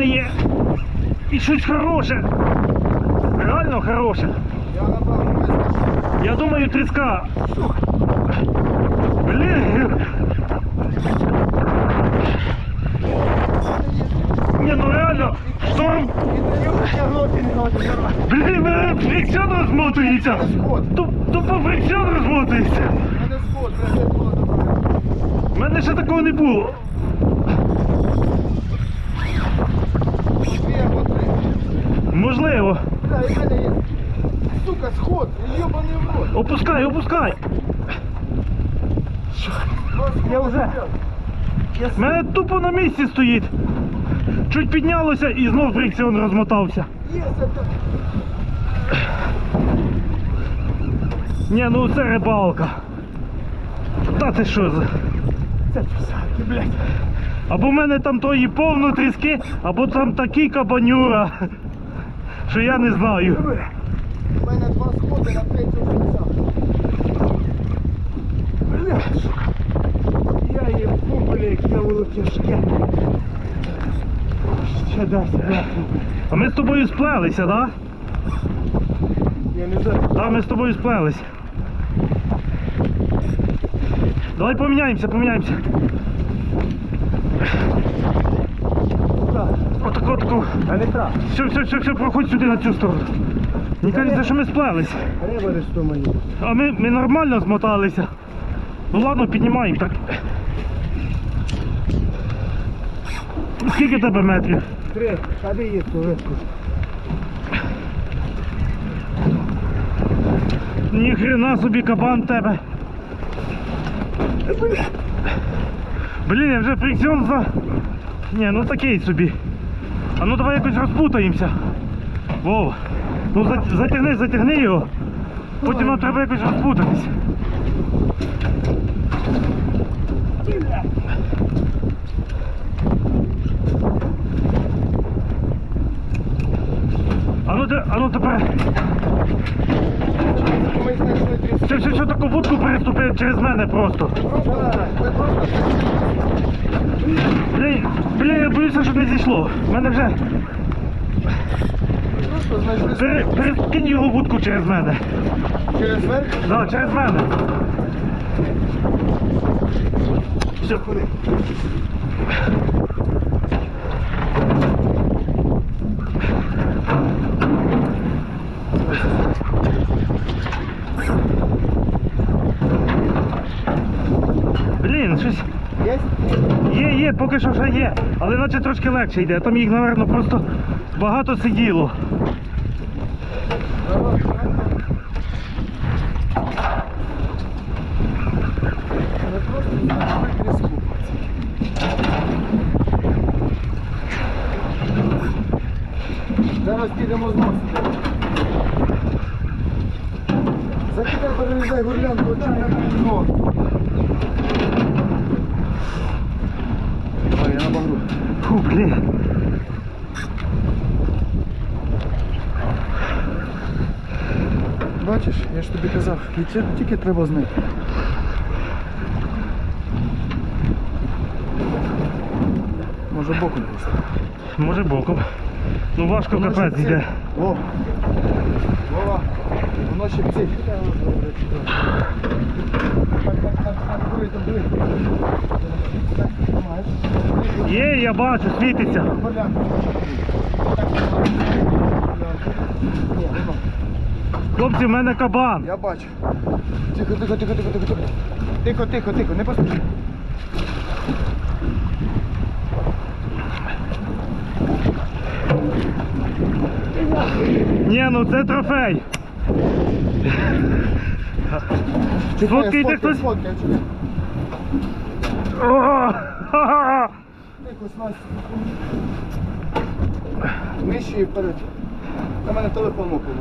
мене є і щось хороше. Реально хороше. Я думаю, тріска. Блін. Ні, ну реально, шторм. Блін, мене фрикціон розмотується. Тупо фрикціон розмотується. У мене ще такого не було. Дві або три. Можливо. Да, і в мене є. Сука, сход, йобаний в рот. Опускай, опускай. Я вже. У мене тупо на місці стоїть. Чуть піднялося і знов фрикціон розмотався. Ні, ну це рибалка. Та ти що за. Це писати, блядь. Або в мене там тої повно тріски, або там такий кабанюра. Що я не знаю. У мене два сходи на третьому кінця. Блядь. Я їм бля, яке воно тяжке. Ще дасть, блядь. А ми з тобою сплелися, так? Я не знаю. Да? Ми з тобою сплелися. Давай поміняємося, поміняємося. Отако, отако. А не так. Все, все, все, все, проходь сюди на цю сторону. Мені кажеться, що ми сплелись. Ребери що мені. А ми, ми нормально змоталися. Ну ладно, піднімаємо так. Скільки тебе метрів? Три. А де є ту ветку? Ні собі кабан тебе. Блін, я вже фрикціон за. Ні, ну такий собі. А ну давай якось розпутаємося. Вов. Ну затягни, затягни його. Потім нам треба якось розпутатись. А ну, те- а ну тепер. Ми Все, все таку вудку переступив через мене просто. Блін, блін, я боюся, щоб не зійшло. У мене вже. Пере, перекинь його вудку через мене. через верх. Да, через мене. Все, ходи. Блін, щось. Є? Є, є, поки що ще є, але наче трошки легше йде. Там їх, напевно, просто багато сиділо. Ми просто знайшли тріску. Зараз підемо зносити. Закидай, перерізай горлянку, чим не пізно. Ой, я набагну. Фу, блін. Бачиш, я ж тобі казав, і це тільки треба знайти. Може боком просто. Може боком. Ну важко капець йде. О! Вова, воно ще в. Є, я бачу, світиться. Хлопці, в мене кабан. Я бачу. Тихо, тихо, тихо, тихо, тихо, тихо. Тихо, тихо, тихо, не поспішай. Ні, ну це трофей. Сфоткайте хтось. Сфоткай, чекай. О, ха-ха. Вперед. На мене телефон мокрий.